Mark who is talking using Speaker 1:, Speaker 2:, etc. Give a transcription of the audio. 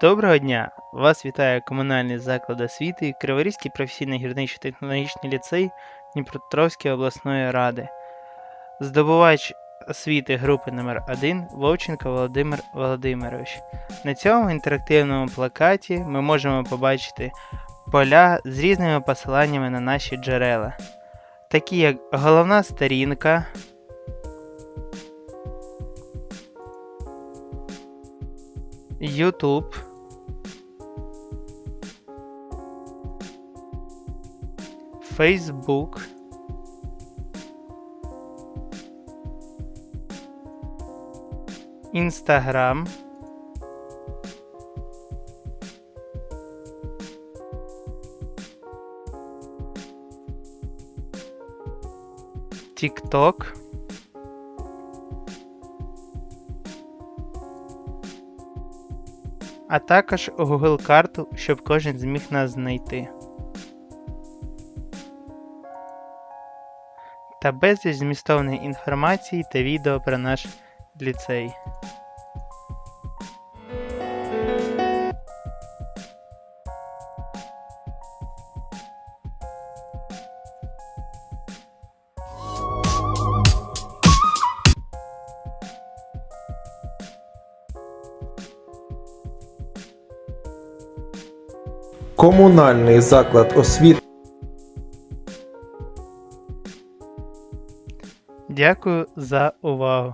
Speaker 1: Доброго дня! Вас вітає комунальний заклад освіти Криворізький професійний гірничо-технологічний ліцей Дніпропетровської обласної ради. Здобувач освіти групи номер 1 Вовченко Володимир Володимирович. На цьому інтерактивному плакаті ми можемо побачити поля з різними посиланнями на наші джерела, такі як головна сторінка, YouTube, Facebook, Instagram, TikTok, а також Google карту, щоб кожен зміг нас знайти. Та безліч змістовної інформації та відео про наш ліцей.
Speaker 2: Комунальний заклад освіти
Speaker 1: Дякую за увагу!